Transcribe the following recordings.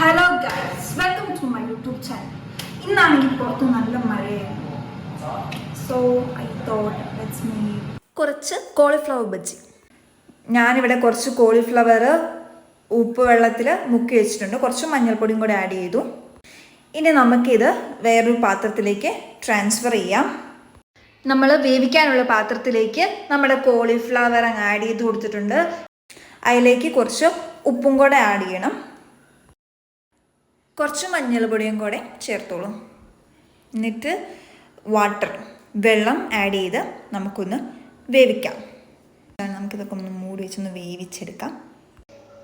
Hello guys welcome to my YouTube channel ഇന്നാണെങ്കിൽ പുറത്ത് നല്ല മഴയാണ്. So I thought let's me കുറച്ച് കോളിഫ്ലവർ ബജ്ജി. ഞാനിവിടെ കുറച്ച് കോളിഫ്ലവർ ഉപ്പ് വെള്ളത്തിൽ മുക്കി വെച്ചിട്ടുണ്ട്. കുറച്ച് മഞ്ഞൾപ്പൊടിയും കൂടി ആഡ് ചെയ്തു. ഇനി നമുക്കിത് വേറൊരു പാത്രത്തിലേക്ക് ട്രാൻസ്ഫർ ചെയ്യാം. നമ്മൾ വേവിക്കാനുള്ള പാത്രത്തിലേക്ക് നമ്മുടെ കോളിഫ്ലവർ അങ്ങ് ആഡ് ചെയ്ത് കൊടുത്തിട്ടുണ്ട്. അതിലേക്ക് കുറച്ച് ഉപ്പും കൂടെ ആഡ് ചെയ്യണം. കുറച്ച് മഞ്ഞൾപ്പൊടിയും കൂടെ ചേർത്തോളൂ. എന്നിട്ട് വാട്ടർ വെള്ളം ആഡ് ചെയ്ത് നമുക്കൊന്ന് വേവിക്കാം. നമുക്കിതൊക്കെ ഒന്ന് മൂടി വെച്ചൊന്ന് വേവിച്ചെടുക്കാം.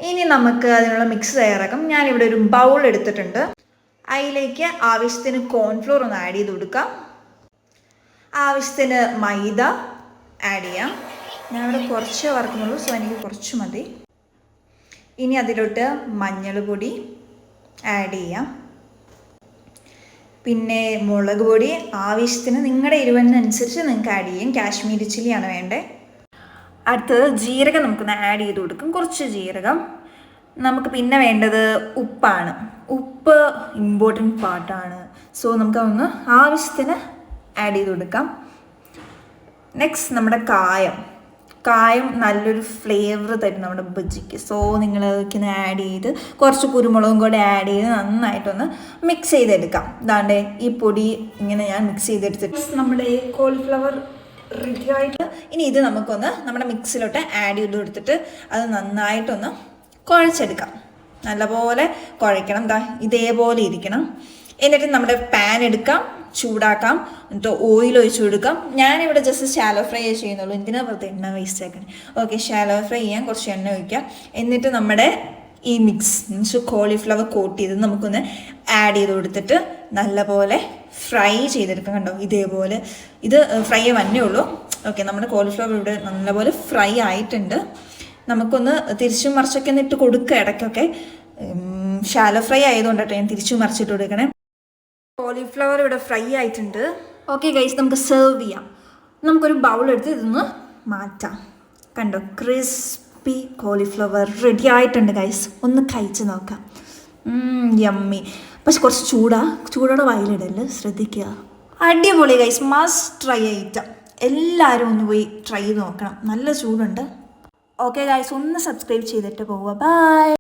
ഇനി നമുക്ക് അതിനുള്ള മിക്സ് തയ്യാറാക്കാം. ഞാനിവിടെ ഒരു ബൗൾ എടുത്തിട്ടുണ്ട്. അതിലേക്ക് ആവശ്യത്തിന് കോൺഫ്ലോർ ഒന്ന് ആഡ് ചെയ്ത് കൊടുക്കാം. ആവശ്യത്തിന് മൈദ ആഡ് ചെയ്യാം. ഞാനിവിടെ കുറച്ച് വറക്കുന്നുള്ളൂ സോ എനിക്ക് കുറച്ച് മതി. ഇനി അതിലോട്ട് മഞ്ഞൾ പൊടി ആഡ് ചെയ്യാം. പിന്നെ മുളക് പൊടി ആവശ്യത്തിന് നിങ്ങളുടെ എരിവിനനുസരിച്ച് നിങ്ങൾക്ക് ആഡ് ചെയ്യും. കാശ്മീരി ചില്ലിയാണ് വേണ്ടത് അടുത്തത് ജീരകം നമുക്കൊന്ന് ആഡ് ചെയ്ത് കൊടുക്കും. കുറച്ച് ജീരകം. നമുക്ക് പിന്നെ വേണ്ടത് ഉപ്പാണ്. ഉപ്പ് ഇമ്പോർട്ടന്റ് പാർട്ടാണ് സോ നമുക്കതൊന്ന് ആവശ്യത്തിന് ആഡ് ചെയ്ത് കൊടുക്കാം. നെക്സ്റ്റ് നമ്മുടെ കായം. കായം നല്ലൊരു ഫ്ലേവർ തരും നമ്മുടെ ബജ്ജിക്ക് സോ നിങ്ങൾ ഇങ്ങനെ ആഡ് ചെയ്ത് കുറച്ച് കുരുമുളകും കൂടെ ആഡ് ചെയ്ത് നന്നായിട്ടൊന്ന് മിക്സ് ചെയ്തെടുക്കാം. ഇതാണ്ട് ഈ പൊടി ഇങ്ങനെ ഞാൻ മിക്സ് ചെയ്തെടുത്തിട്ട് നമ്മുടെ കോൾഫ്ലവർ റെഡി ആയിട്ട് ഇനി ഇത് നമുക്കൊന്ന് നമ്മുടെ മിക്സിലോട്ട് ആഡ് ചെയ്ത് കൊടുത്തിട്ട് അത് നന്നായിട്ടൊന്ന് കുഴച്ചെടുക്കാം. നല്ലപോലെ കുഴയ്ക്കണം. ദാ ഇതേപോലെ ഇരിക്കണം. എന്നിട്ട് നമ്മുടെ പാൻ എടുക്കാം. ചൂടാക്കാം. എന്നിട്ട് ഓയിൽ ഒഴിച്ചു കൊടുക്കാം. ഞാനിവിടെ ജസ്റ്റ് ഷാലോ ഫ്രൈ ചെയ്യുന്നുള്ളൂ. എന്തിനാ വെറുതെ എണ്ണ വേസ്റ്റ് ആക്കണേ? ഓക്കെ ഷാലോ ഫ്രൈ ചെയ്യാൻ കുറച്ച് എണ്ണ ഒഴിക്കാം. എന്നിട്ട് നമ്മുടെ ഈ മിക്സ് മീൻസ് കോളിഫ്ലവർ കോട്ട് ചെയ്ത് നമുക്കൊന്ന് ആഡ് ചെയ്ത് കൊടുത്തിട്ട് നല്ലപോലെ ഫ്രൈ ചെയ്തെടുക്കാം കണ്ടോ? ഇതേപോലെ. ഇത് ഫ്രൈ വന്നേ ഉള്ളൂ. ഓക്കെ നമ്മുടെ കോളിഫ്ലവർ ഇവിടെ നല്ലപോലെ ഫ്രൈ ആയിട്ടുണ്ട്. നമുക്കൊന്ന് തിരിച്ചും മറിച്ചൊക്കെ ഒന്ന് ഇട്ട് കൊടുക്കുക ഇടയ്ക്കൊക്കെ. ഷാലോ ഫ്രൈ ആയതുകൊണ്ടാട്ടോ ഞാൻ തിരിച്ചും മറിച്ചിട്ട് കൊടുക്കണേ. കോളിഫ്ലവർ ഇവിടെ ഫ്രൈ ആയിട്ടുണ്ട്. ഓക്കെ ഗൈസ് നമുക്ക് സെർവ് ചെയ്യാം. നമുക്കൊരു ബൗൾ എടുത്ത് ഇതൊന്ന് മാറ്റാം. കണ്ടോ ക്രിസ്പി കോളിഫ്ലവർ റെഡി ആയിട്ടുണ്ട് ഗൈസ് ഒന്ന് കഴിച്ച് നോക്കാം. യമ്മി പക്ഷെ കുറച്ച് ചൂടാ. ചൂടോടെ വയലിടൽ ശ്രദ്ധിക്കുക. അടിപൊളി ഗൈസ് മസ്റ്റ് ട്രൈ ഐറ്റം എല്ലാവരും ഒന്ന് പോയി ട്രൈ ചെയ്ത് നോക്കണം. നല്ല ചൂടുണ്ട്. ഓക്കെ ഗൈസ് ഒന്ന് സബ്സ്ക്രൈബ് ചെയ്തിട്ട് പോവുക. ബൈ